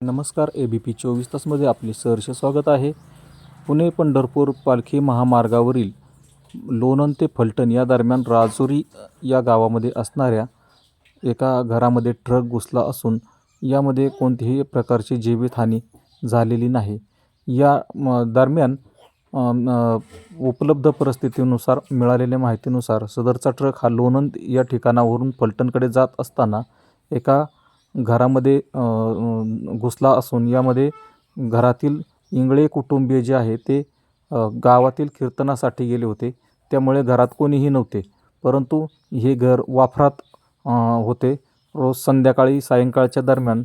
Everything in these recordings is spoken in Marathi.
नमस्कार ए बी पी चोवीस तासमध्ये आपले सहर्ष स्वागत आहे. पुणे पंढरपूर पालखी महामार्गावरील लोणंद ते फलटण या दरम्यान राजुरी या गावामध्ये असणाऱ्या एका घरामध्ये ट्रक घुसला असून यामध्ये कोणतीही प्रकारची जीवितहानी झालेली नाही. या म दरम्यान उपलब्ध परिस्थितीनुसार मिळालेल्या माहितीनुसार सदरचा ट्रक हा लोणंद या ठिकाणावरून फलटणकडे जात असताना एका घरामध्ये घुसला असून यामध्ये घरातील इंगळे कुटुंबीय जे आहे ते गावातील कीर्तनासाठी गेले होते. त्यामुळे घरात कोणीही नव्हते. परंतु हे घर वाफरात होते. रोज संध्याकाळी सायंकाळच्या दरम्यान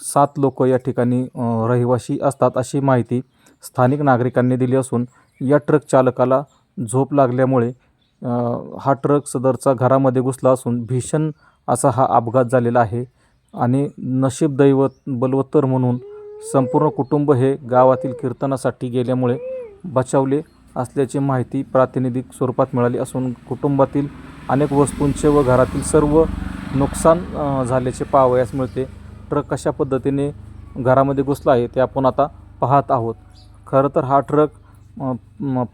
सात लोक या ठिकाणी रहिवाशी असतात अशी माहिती स्थानिक नागरिकांनी दिली असून या ट्रक चालकाला झोप लागल्यामुळे हा ट्रक सदरचा घरामध्ये घुसला असून भीषण असा हा अपघात झालेला आहे. आणि नशीब दैवत बलवत्तर म्हणून संपूर्ण कुटुंब हे गावातील कीर्तनासाठी गेल्यामुळे बचावले असल्याची माहिती प्रातिनिधिक स्वरूपात मिळाली असून कुटुंबातील अनेक वस्तूंचे व घरातील सर्व नुकसान झाल्याचे पाहावयास मिळते ट्रक कशा पद्धतीने घरामध्ये घुसला आहे ते आपण आता पाहत आहोत. खरं तर हा ट्रक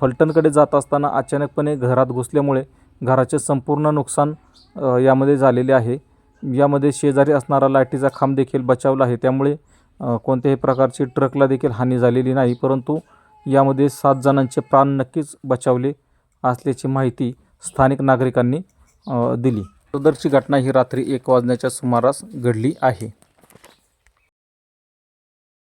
फलटणकडे जात असताना अचानकपणे घरात घुसल्यामुळे घराचे संपूर्ण नुकसान यामध्ये झालेले आहे. यामध्ये शेजारी असणारा लाईटीचा खांब देखील बचावला आहे. त्यामुळे कोणत्याही प्रकारची ट्रकला देखील हानी झालेली नाही परंतु यामध्ये सात जणांचे प्राण नक्कीच बचावले असल्याची माहिती स्थानिक नागरिकांनी दिली. सदरची घटना ही रात्री एक वाजण्याच्या सुमारास घडली आहे.